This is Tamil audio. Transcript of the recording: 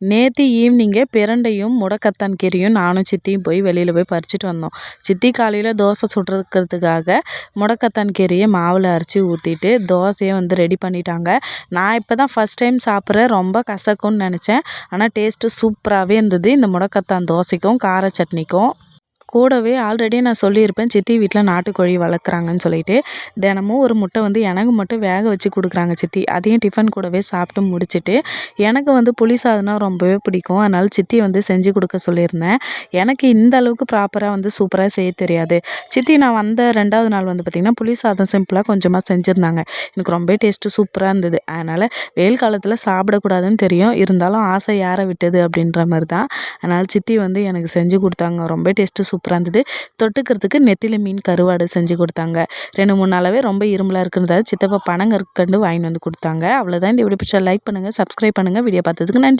நேற்று ஈவினிங்கே பிரண்டையும் முடக்கத்தான் கீரையும். நானும் சித்தியும் போய் வெளியில் போய் பறிச்சுட்டு வந்தோம். சித்தி காலையில் தோசை சுடுறதுக்கிறதுக்காக முடக்கத்தான் கீரையை மாவில் அரைச்சி ஊற்றிட்டு தோசையை வந்து ரெடி பண்ணிட்டாங்க. நான் இப்போ தான் ஃபஸ்ட் டைம் சாப்பிட்றேன். ரொம்ப கசக்கும்னு நினச்சேன். ஆனால் டேஸ்ட்டு சூப்பராகவே இருந்தது. இந்த முடக்கத்தான் தோசைக்கும் கார சட்னிக்கும். கூடவே ஆல்ரெடி நான் சொல்லியிருப்பேன் சித்தி வீட்டில் நாட்டுக்கோழி வளர்க்குறாங்கன்னு சொல்லிட்டு. தினமும் ஒரு முட்டை வந்து எனக்கு மட்டும் வேக வச்சு கொடுக்குறாங்க சித்தி. அதையும் டிஃபன் கூடவே சாப்பிட்டு முடிச்சுட்டு எனக்கு வந்து புளி சாதம்னா ரொம்பவே பிடிக்கும். அதனால் சித்தி வந்து செஞ்சு கொடுக்க சொல்லியிருந்தேன். எனக்கு இந்த அளவுக்கு ப்ராப்பராக வந்து சூப்பராக செய்ய தெரியாது. சித்தி நான் வந்த ரெண்டாவது நாள் வந்து பார்த்திங்கன்னா புளி சாதம் சிம்பிளாக கொஞ்சமாக செஞ்சுருந்தாங்க. எனக்கு ரொம்ப டேஸ்ட்டு சூப்பராக இருந்தது. அதனால் வெயில் காலத்தில் சாப்பிடக்கூடாதுன்னு தெரியும். இருந்தாலும் ஆசை யாரை விட்டது அப்படின்ற மாதிரி தான் அதனால் சித்தி வந்து எனக்கு செஞ்சு கொடுத்தாங்க. ரொம்ப டேஸ்ட்டு சூப்பராக இருந்தது தொட்டுக்கிறதுக்கு நெத்திலி மீன் கருவாடு செஞ்சு கொடுத்தாங்க. ரெண்டு மூணு நாளாகவே ரொம்ப இருமலாக இருக்கிறதால சித்தப்பா பணங்கற்கண்டு வாங்கிட்டு வந்து கொடுத்தாங்க. அவ்வளோதான் இந்த வீடியோ பிடிச்சா லைக் பண்ணுங்கள் சப்ஸ்கிரைப் பண்ணுங்கள் வீடியோ பார்த்ததுக்கு நன்றி.